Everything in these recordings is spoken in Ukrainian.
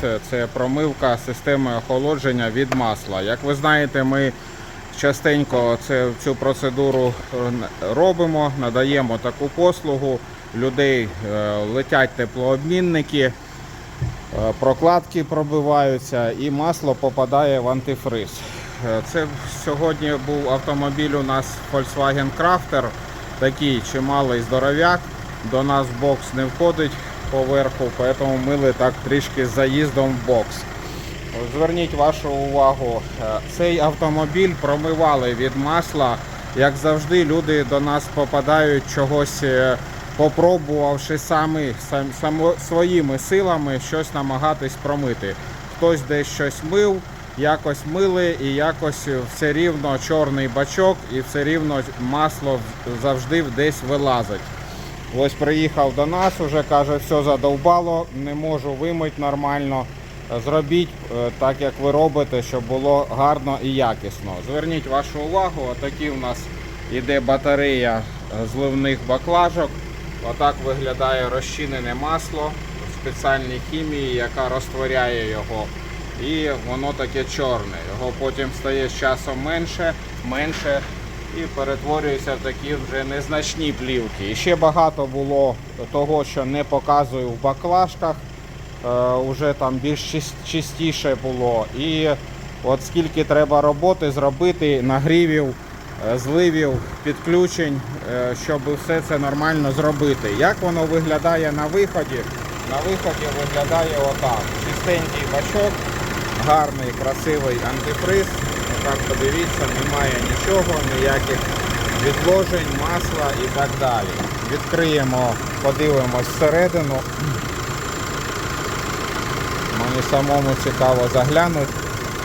Це- Це промивка системи охолодження від масла. Як ви знаєте, ми частенько це, цю процедуру е, робимо, надаємо таку послугу. Людей е, летять теплообмінники, е, прокладки пробиваються і масло попадає в антифриз. Е, Це сьогодні був автомобіль у нас Volkswagen Crafter, такий чималий здоров'як. До нас бокс не входить поверху, тому мили так трішки заїздом в бокс. Зверніть вашу увагу, е, цей автомобіль промивали від масла. Як завжди, люди до нас попадають чогось, е, попробувавши самі сам, само, своїми силами щось намагатись промити. Хтось десь щось мив, якось мили і якось все рівно чорний бачок і все рівно масло завжди десь вилазить. Ось приїхав до нас, уже каже, все задовбало, не можу вимити нормально. Зробіть е, так, як ви робите, щоб було гарно і якісно. Зверніть вашу увагу, отакі у нас іде батарея е, зливних баклажок. Отак виглядає розчинене масло в спеціальній хімії, яка розтворяє його. І воно таке чорне. Його потім стає з часом менше, менше і перетворюється в такі вже незначні плівки. І ще багато було того, що не показую в баклажках. Е, Уже там більш чис- чистіше було. І от скільки треба роботи зробити, нагрівів, е, зливів, підключень, е, щоб все це нормально зробити. Як воно виглядає на виході? На виході виглядає отак. Чистенький бачок, гарний, красивий антифриз. Так подивіться, немає нічого, ніяких відложень, масла і так далі. Відкриємо, подивимось всередину. Мені самому цікаво заглянути.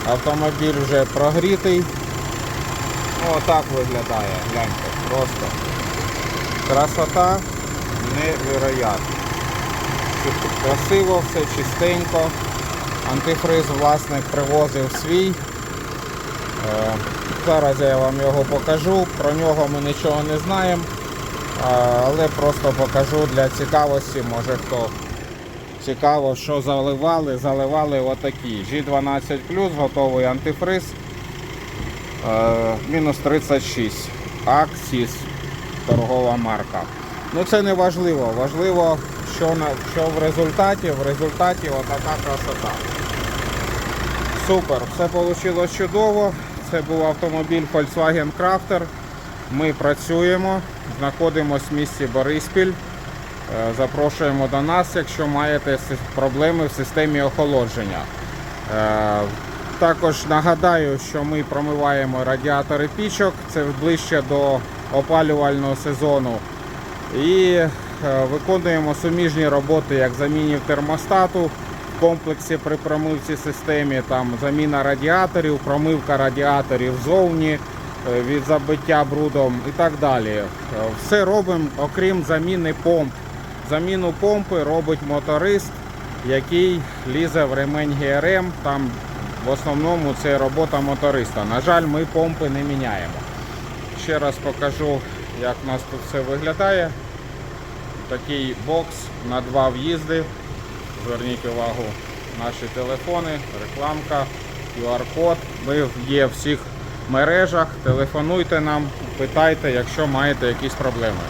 Автомобіль вже прогрітий. Ну, отак виглядає, гляньте, просто. Красота невероятна. Красиво, все чистенько. Антифриз власник привозив свій. Е, Зараз я вам його покажу. Про нього ми нічого не знаємо. Але просто покажу для цікавості, може хто цікаво, що заливали. Заливали отакі. G12 готовий антифриз. Е, Мінус 36. Аксіс. Торгова марка. Ну це не важливо. Важливо, що, на, що в результаті. В результаті отака красота. Супер, все вийшло чудово. Це був автомобіль Volkswagen Crafter. Ми працюємо, знаходимося в місті Бориспіль. Е, Запрошуємо до нас, якщо маєте проблеми в системі охолодження. Е, Також нагадаю, що ми промиваємо радіатори пічок, це ближче до опалювального сезону. І е, виконуємо суміжні роботи як замінів термостату комплексі при промивці системі, там заміна радіаторів, промивка радіаторів зовні е, від забиття брудом і так далі. Е, Все робимо, окрім заміни помп. Заміну помпи робить моторист, який лізе в ремень ГРМ. Там в основному це робота моториста. На жаль, ми помпи не міняємо. Ще раз покажу, як у нас тут все виглядає. Такий бокс на два в'їзди. Зверніть увагу наші телефони, рекламка, QR-код. Ми є в всіх мережах. Телефонуйте нам, питайте, якщо маєте якісь проблеми.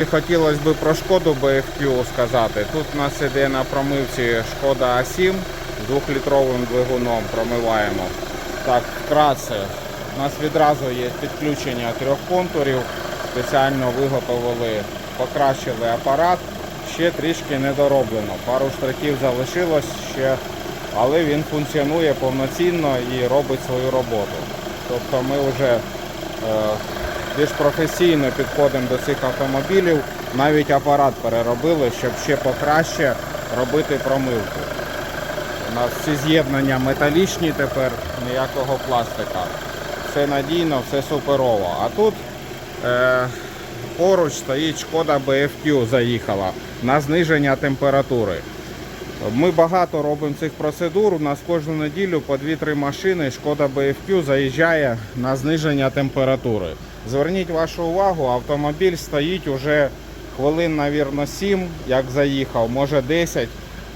І хотілося б про шкоду BFQ сказати. Тут у нас іде на промивці шкода А7 з 2-літровим двигуном промиваємо. Так, вкратце. У нас відразу є підключення трьох контурів. Спеціально виготовили, покращили апарат. Ще трішки недороблено. Пару штрихів залишилось ще, але він функціонує повноцінно і робить свою роботу. Тобто ми вже е, більш професійно підходимо до цих автомобілів. Навіть апарат переробили, щоб ще покраще робити промивку. У нас всі з'єднання металічні тепер, ніякого пластика. Все надійно, все суперово. А тут е, поруч стоїть шкода BFQ заїхала на зниження температури. Ми багато робимо цих процедур. У нас кожну неділю по 2-3 машини шкода BFQ заїжджає на зниження температури. Зверніть вашу увагу, автомобіль стоїть уже хвилин, навірно, 7, як заїхав, може 10.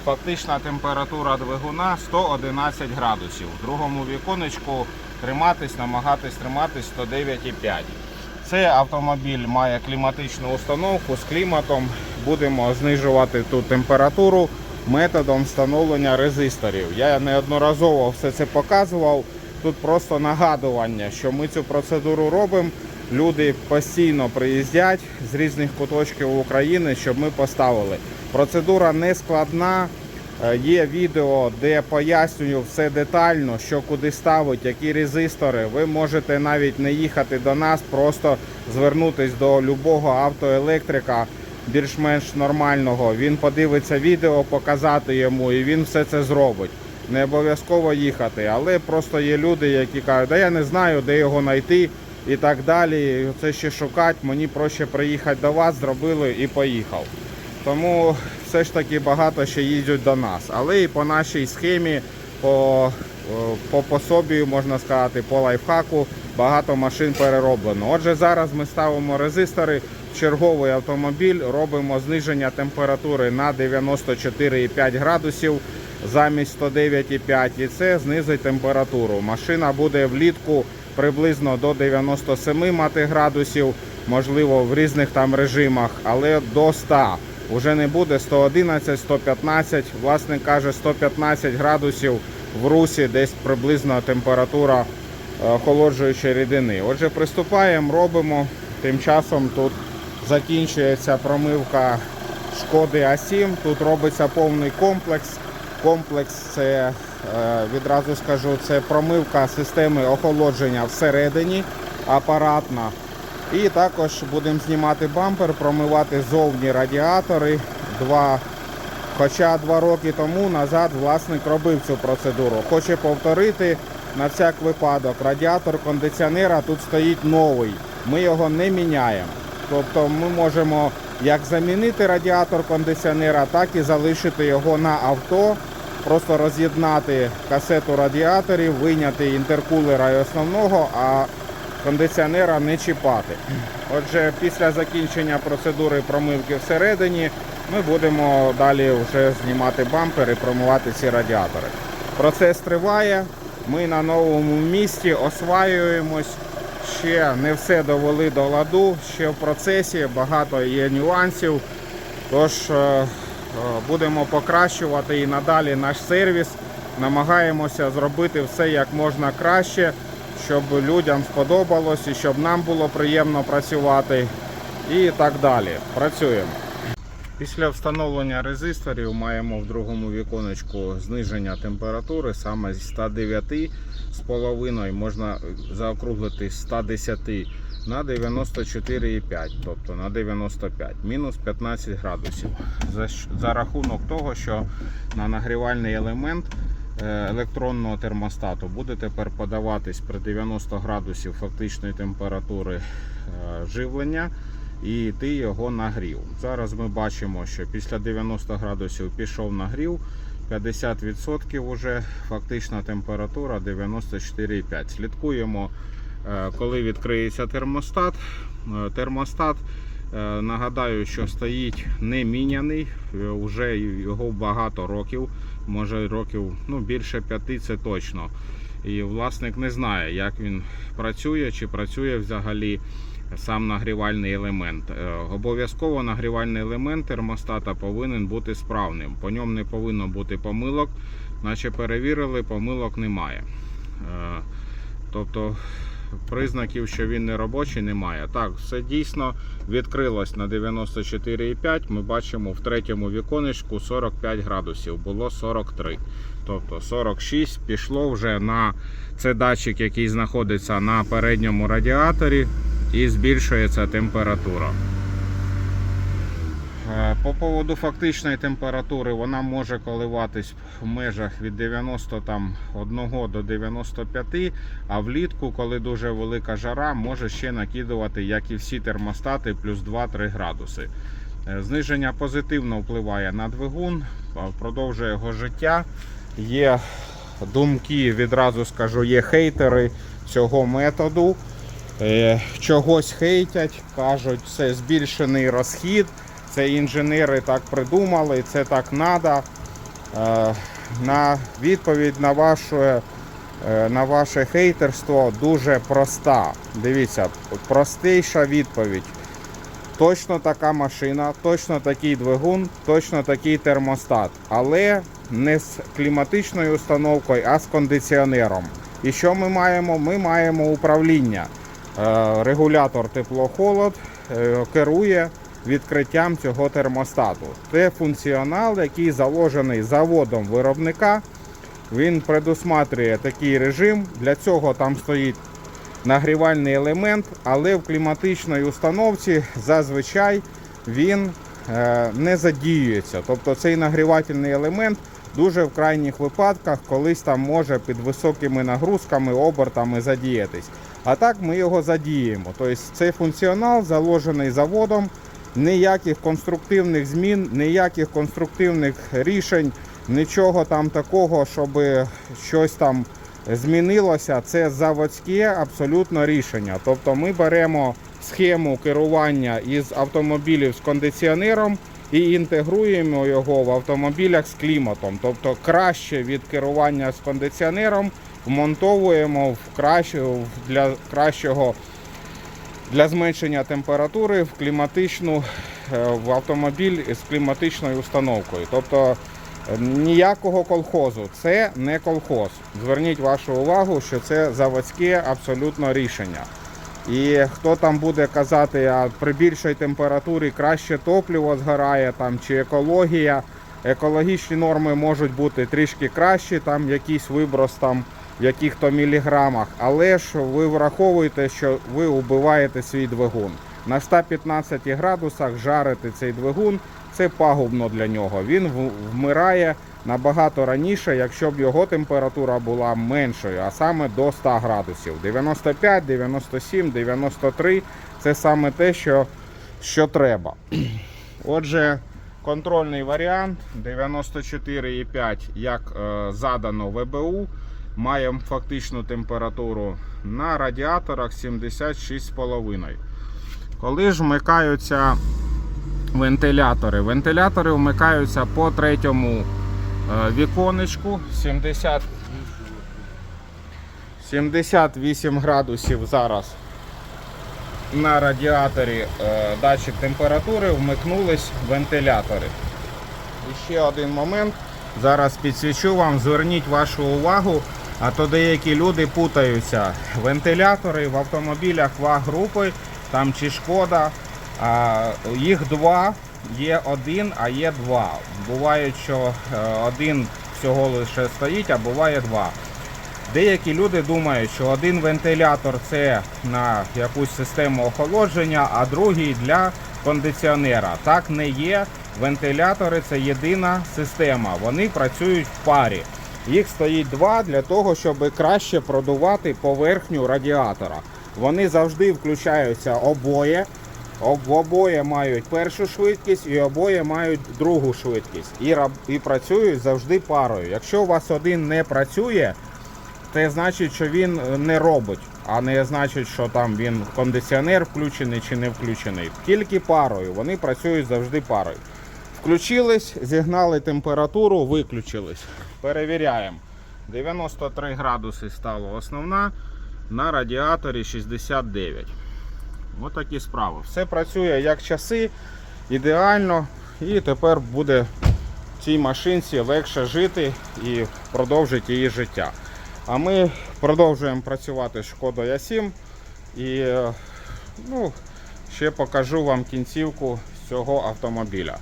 фактична температура двигуна 111 градусів. В другому віконечку триматись, намагатись триматись 109,5. Цей автомобіль має кліматичну установку з кліматом. Будемо знижувати ту температуру методом встановлення резисторів. Я неодноразово все це показував. Тут просто нагадування, що ми цю процедуру робимо. Люди постійно приїздять з різних куточків України, щоб ми поставили. Процедура не складна. Е, Є відео, де пояснюю все детально, що куди ставить, які резистори. Ви можете навіть не їхати до нас, просто звернутись до любого автоелектрика більш-менш нормального. Він подивиться відео, показати йому, і він все це зробить. Не обов'язково їхати, але просто є люди, які кажуть, да я не знаю, де його знайти і так далі. Це ще шукати. Мені проще приїхати до вас, зробили і поїхав. Тому все ж таки багато ще їздять до нас. Але і по нашій схемі, по, е, по пособію, можна сказати, по лайфхаку багато машин перероблено. Отже, зараз ми ставимо резистори в черговий автомобіль, робимо зниження температури на 94,5 градусів замість 109,5 і це знизить температуру. Машина буде влітку приблизно до 97 мати градусів, можливо в різних там режимах, але до 100. Уже не буде 111, 115, власник каже 115 градусів в русі, десь приблизно температура охолоджуючої рідини. Отже, приступаємо, робимо. Тим часом тут закінчується промивка шкоди А7. Тут робиться повний комплекс. Комплекс це е, відразу скажу, це промивка системи охолодження всередині апаратна. І також будемо знімати бампер, промивати зовні радіатори. Два, хоча два роки тому назад власник робив цю процедуру. Хоче повторити на всяк випадок. Радіатор кондиціонера тут стоїть новий. Ми його не міняємо. Тобто ми можемо як замінити радіатор кондиціонера, так і залишити його на авто. Просто роз'єднати касету радіаторів, вийняти інтеркулера і основного, а кондиціонера не чіпати. Отже, після закінчення процедури промивки всередині ми будемо далі вже знімати бампер і промивати ці радіатори. Процес триває. Ми на новому місці осваюємось. Ще не все довели до ладу, ще в процесі багато є нюансів. Тож е, е, будемо покращувати і надалі наш сервіс. Намагаємося зробити все як можна краще, щоб людям сподобалось і щоб нам було приємно працювати. І так далі. Працюємо. Після встановлення резисторів маємо в другому віконечку зниження температури саме зі 109,5 можна заокруглити з 110 на 94,5, тобто на 95, мінус 15 градусів. За, за рахунок того, що на нагрівальний елемент е, електронного термостату буде тепер подаватись при 90 градусів фактичної температури е, живлення і ти його нагрів. Зараз ми бачимо, що після 90 градусів пішов нагрів, 50% вже фактична температура 94,5. Слідкуємо, е, коли відкриється термостат. Е, Термостат, е, нагадаю, що стоїть не міняний, вже його багато років, може років ну, більше п'яти, це точно. І власник не знає, як він працює, чи працює взагалі сам нагрівальний елемент. Е, Обов'язково нагрівальний елемент термостата повинен бути справним. По ньому не повинно бути помилок, наче перевірили, помилок немає. Е, Тобто признаків, що він не робочий, немає. Так, все дійсно відкрилось на 94,5. Ми бачимо в третьому віконечку 45 градусів, було 43. Тобто 46 пішло вже на це датчик, який знаходиться на передньому радіаторі, і збільшується температура. Е, По поводу фактичної температури вона може коливатись в межах від 91 до 95, а влітку, коли дуже велика жара, може ще накидувати, як і всі термостати, плюс 2-3 градуси. Е, Зниження позитивно впливає на двигун, продовжує його життя. Є думки, відразу скажу, є хейтери цього методу. Е, Чогось хейтять, кажуть, це збільшений розхід. Це інженери так придумали, це так треба. На відповідь на ваше, е, на ваше хейтерство дуже проста. Дивіться, простіша відповідь. Точно така машина, точно такий двигун, точно такий термостат, але не з кліматичною установкою, а з кондиціонером. І що ми маємо? Ми маємо управління. Е, Регулятор тепло-холод е, керує відкриттям цього термостату. Це функціонал, який заложений заводом виробника. Він предусматрює такий режим. Для цього там стоїть нагрівальний елемент, але в кліматичній установці зазвичай він е, не задіюється. Тобто цей нагрівательний елемент дуже в крайніх випадках колись там може під високими нагрузками, обертами задіятись. А так ми його задіємо. Тобто цей функціонал заложений заводом, ніяких конструктивних змін, ніяких конструктивних рішень, нічого там такого, щоб щось там змінилося. Це заводське абсолютно рішення. Тобто ми беремо схему керування із автомобілів з кондиціонером і інтегруємо його в автомобілях з кліматом. Тобто краще від керування з кондиціонером вмонтовуємо в краще, для кращого для зменшення температури в кліматичну е, в автомобіль з кліматичною установкою. Тобто е, ніякого колхозу. Це не колхоз. Зверніть вашу увагу, що це заводське абсолютно рішення. І хто там буде казати, а при більшій температурі краще топливо згорає там чи екологія. Екологічні норми можуть бути трішки кращі, там якийсь виброс там в яких-то міліграмах, але ж ви враховуєте, що ви убиваєте свій двигун. На 115 градусах жарити цей двигун це пагубно для нього. Він вмирає набагато раніше, якщо б його температура була меншою, а саме до 100 градусів. 95, 97, 93 це саме те, що, що треба. Отже, контрольний варіант 94,5, як е, задано ВБУ. Маємо фактичну температуру на радіаторах 76,5. Коли ж вмикаються вентилятори? Вентилятори вмикаються по третьому е, віконечку 70, 78 градусів зараз на радіаторі е, датчик температури вмикнулись вентилятори. І ще один момент. Зараз підсвічу вам, зверніть вашу увагу, а то деякі люди путаються. Вентилятори в автомобілях ВАГ-групи, там чи шкода. А, їх два, є один, а є два. Буває, що е, один всього лише стоїть, а буває два. Деякі люди думають, що один вентилятор це на якусь систему охолодження, а другий для кондиціонера. Так не є. Вентилятори це єдина система. Вони працюють в парі. Їх стоїть два для того, щоб краще продувати поверхню радіатора. Вони завжди включаються обоє. Обоє мають першу швидкість і обоє мають другу швидкість. І, і працюють завжди парою. Якщо у вас один не працює, це значить, що він е, не робить, а не значить, що там він кондиціонер включений чи не включений. Тільки парою. Вони працюють завжди парою. Включились, зігнали температуру, виключились. Перевіряємо. 93 градуси стало основна, на радіаторі 69. Ось такі справи. Все працює як часи, ідеально. І тепер буде цій машинці легше жити і продовжити її життя. А ми продовжуємо працювати з Шкодою А7 і е, ну, ще покажу вам кінцівку цього автомобіля. Е,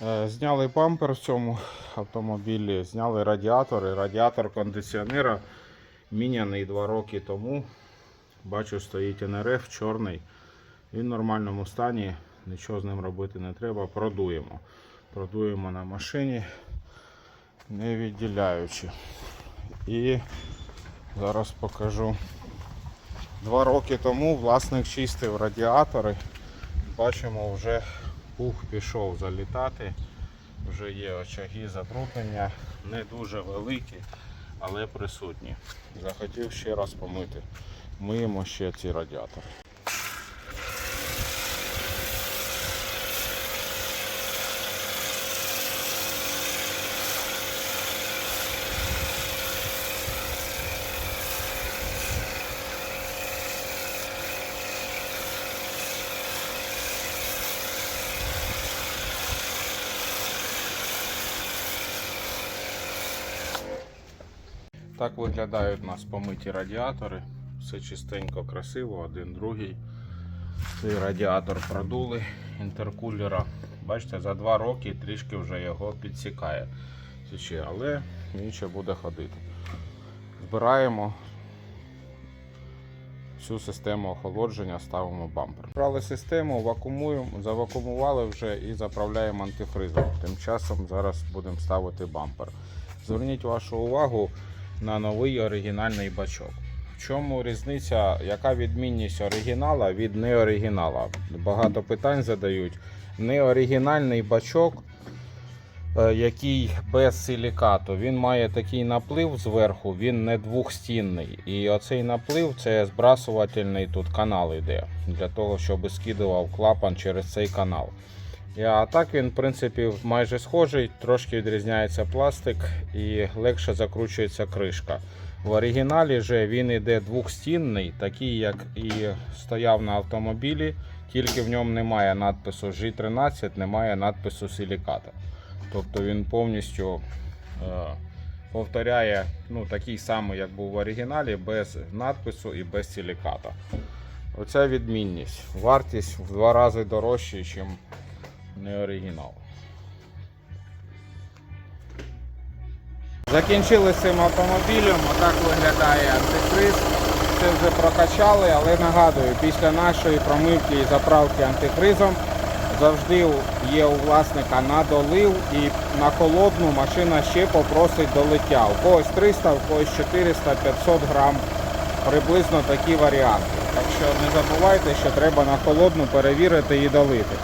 Зняли бампер в цьому автомобілі, зняли радіатори. Радіатор кондиціонера міняний 2 роки тому. Бачу, стоїть НРФ чорний. Він в нормальному стані, нічого з ним робити не треба. Продуємо. Продуємо на машині, не відділяючи. І зараз покажу. Два роки тому власник чистив радіатори. Бачимо, вже пух пішов залітати. Вже є очаги забруднення, не дуже великі, але присутні. Захотів ще раз помити. Миємо ще ці радіатори. Так виглядають у нас помиті радіатори. Все чистенько, красиво, один другий. Цей радіатор продули інтеркулера. Бачите, за два роки трішки вже його підсікає. Але він ще буде ходити. Збираємо всю систему охолодження, ставимо бампер. Брали систему, вакуумуємо, завакуумували вже і заправляємо антифризом. Тим часом зараз будемо ставити бампер. Зверніть вашу увагу на новий оригінальний бачок. В чому різниця, яка відмінність оригінала від неоригінала? Багато питань задають. Неоригінальний бачок, е, який без силікату, він має такий наплив зверху, він не двохстінний. І оцей наплив це збрасувательний тут канал йде для того, щоб скидував клапан через цей канал. А так він, в принципі, майже схожий, трошки відрізняється пластик і легше закручується кришка. В оригіналі же він іде двохстінний, такий як і стояв на автомобілі, тільки в ньому немає надпису G13, немає надпису силіката. Тобто він повністю е, повторяє ну, такий самий, як був в оригіналі, без надпису і без силіката. Оця відмінність. Вартість в два рази дорожча, ніж не оригінал. Закінчили цим автомобілем, отак виглядає антифриз. Це вже прокачали, але нагадую, після нашої промивки і заправки антифризом завжди є у власника на долив і на холодну машина ще попросить долиття. У когось 300, у когось 400-500 грам. Приблизно такі варіанти. Так що не забувайте, що треба на холодну перевірити і долити.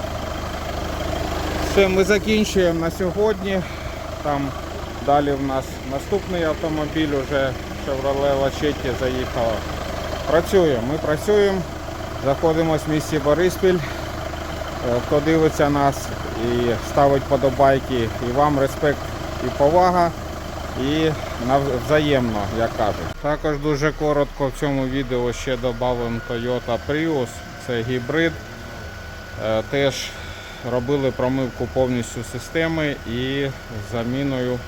Все, ми закінчуємо на сьогодні. Там далі в нас наступний автомобіль, уже Chevrolet Lachetti заїхала. Працюємо, ми працюємо, заходимо з місті Бориспіль. Е, Хто дивиться нас і ставить подобайки, і вам респект і повага, і взаємно, як кажуть. Також дуже коротко в цьому відео ще додамо Toyota Prius, це гібрид. Е, Теж робили промивку повністю системи і заміною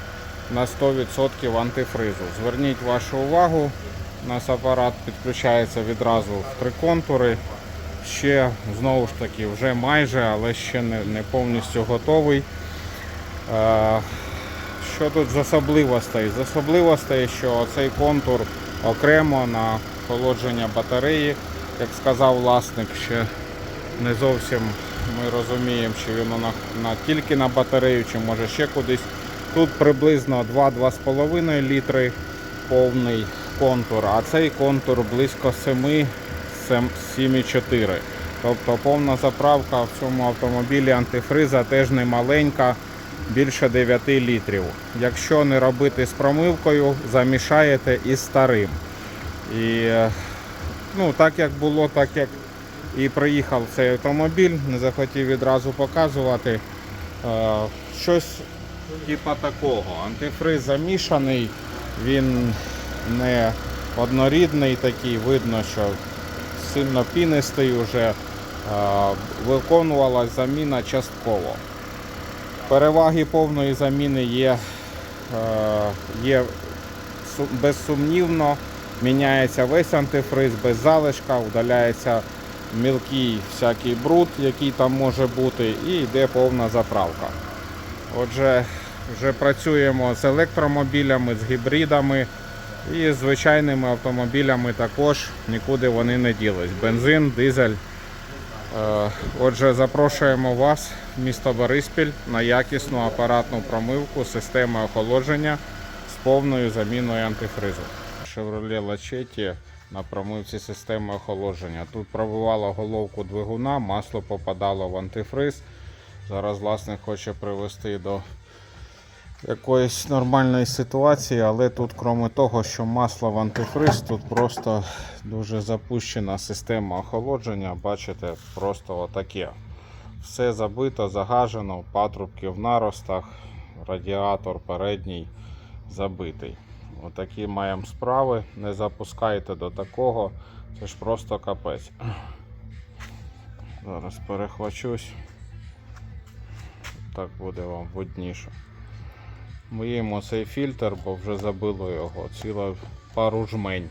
на 100% антифризу. Зверніть вашу увагу, у нас апарат підключається відразу в три контури. Ще знову ж таки вже майже, але ще не, не повністю готовий. Е, Що тут з особливостей? З особливостей, що цей контур окремо на охолодження батареї, як сказав власник, ще не зовсім ми розуміємо, чи воно на, на, тільки на батарею, чи може ще кудись. Тут приблизно 2-2,5 літри повний контур, а цей контур близько 7 сем- 7,4. Тобто повна заправка в цьому автомобілі антифриза теж не маленька, більше 9 літрів. Якщо не робити з промивкою, замішаєте із старим. І е, ну, так як було, так як і приїхав цей автомобіль, не захотів відразу показувати. Е, Щось типа такого. Антифриз замішаний, він не однорідний такий, видно, що сильно пінистий вже. Виконувалась заміна частково. Переваги повної заміни є, е, є безсумнівно. Міняється весь антифриз без залишка, удаляється мілкий всякий бруд, який там може бути, і йде повна заправка. Отже, вже працюємо з електромобілями, з гібридами і звичайними автомобілями також нікуди вони не ділись. Бензин, дизель. Е, Отже, запрошуємо вас місто Бориспіль на якісну апаратну промивку системи охолодження з повною заміною антифризу. Chevrolet Lachetti на промивці системи охолодження. Тут пробивало головку двигуна, масло попадало в антифриз. Зараз власник хоче привести до якоїсь нормальної ситуації, але тут, крім того, що масло в антифриз, тут просто дуже запущена система охолодження. Бачите, просто отаке. Все забито, загажено, патрубки в наростах, радіатор передній забитий. Отакі маємо справи. Не запускайте до такого. Це ж просто капець. Зараз перехвачусь. Так буде вам видніше. Миємо цей фільтр, бо вже забило його, ціла пару жмень.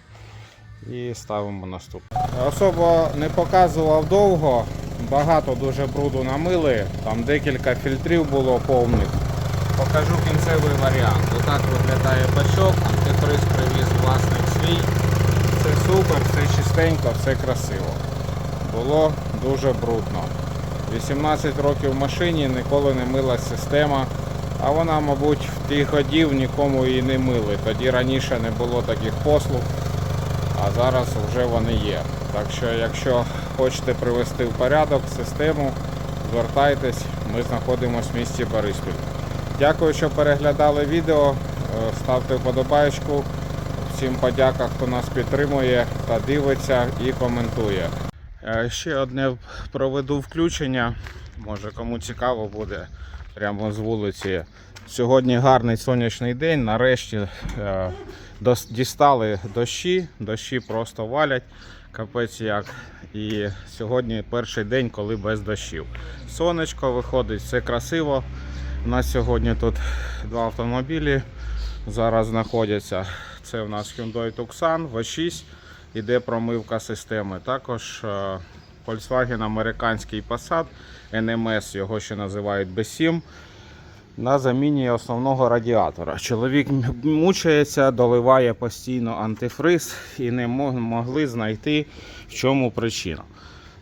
І ставимо наступний. Особо не показував довго, багато дуже бруду намили, там декілька фільтрів було повних. Покажу кінцевий варіант. Отак виглядає бачок, антифриз привіз власник свій. Все супер, все чистенько, все красиво. Було дуже брудно. 18 років в машині ніколи не милась система, а вона, мабуть, в тих годів нікому її не мили. Тоді раніше не було таких послуг, а зараз вже вони є. Так що, якщо хочете привести в порядок систему, звертайтесь, ми знаходимося в місті Бориспіль. Дякую, що переглядали відео. Е, Ставте вподобайку. Всім подяка, хто нас підтримує та дивиться і коментує. Е, Ще одне проведу включення. Може кому цікаво буде прямо з вулиці. Сьогодні гарний сонячний день. Нарешті е, дістали дощі. Дощі просто валять. Капець як. І сьогодні перший день, коли без дощів. Сонечко виходить, все красиво. У нас сьогодні тут два автомобілі зараз знаходяться. Це у нас Hyundai Tucson V6, іде промивка системи. Також е, Volkswagen американський Passat NMS, його ще називають B7, на заміні основного радіатора. Чоловік мучається, доливає постійно антифриз і не могли знайти, в чому причина.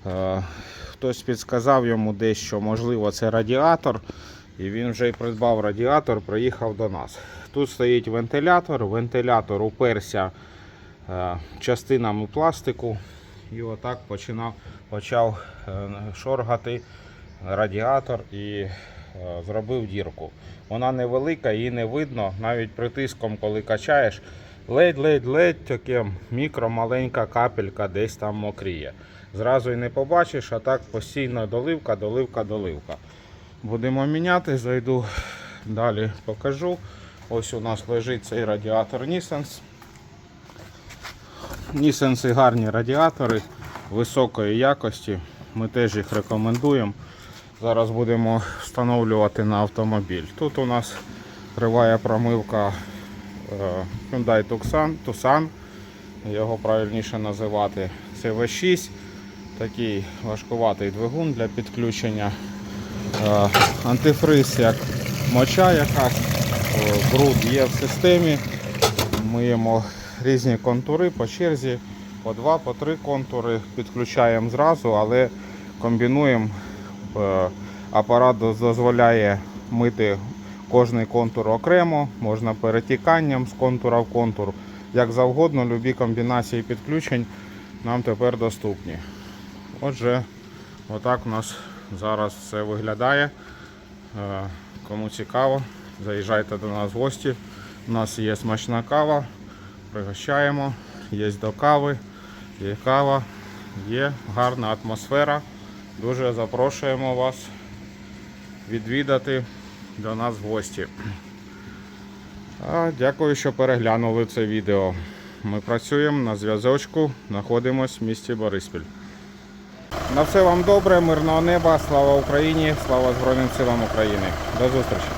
Е, Хтось підсказав йому десь, що можливо це радіатор. І він вже придбав радіатор, приїхав до нас. Тут стоїть вентилятор, вентилятор уперся е, частинами пластику і отак починав, почав е, шоргати радіатор і е, зробив дірку. Вона невелика, її не видно, навіть притиском, коли качаєш, ледь-ледь-ледь таке мікро маленька капелька десь там мокріє. Зразу і не побачиш, а так постійно доливка, доливка, доливка. Будемо міняти, зайду далі покажу. Ось у нас лежить цей радіатор Nissens. Нісенси гарні радіатори високої якості. Ми теж їх рекомендуємо. Зараз будемо встановлювати на автомобіль. Тут у нас триває промивка е, Hyundai Tucson, Tucson, його правильніше називати. Це V6, такий важкуватий двигун для підключення. Е, Антифриз як моча якась, е, бруд є в системі. Миємо різні контури по черзі, по два, по три контури підключаємо зразу, але комбінуємо. Е, Апарат дозволяє мити кожний контур окремо, можна перетіканням з контура в контур. Як завгодно, любі комбінації підключень нам тепер доступні. Отже, отак у нас зараз все виглядає. Е, Кому цікаво, заїжджайте до нас в гості. У нас є смачна кава, пригощаємо, є до кави, є кава, є гарна атмосфера. Дуже запрошуємо вас відвідати до нас в гості. Дякую, що переглянули це відео. Ми працюємо на зв'язочку, знаходимося в місті Бориспіль. На все вам добре, мирного неба, слава Україні, слава Збройним силам України. До зустрічі!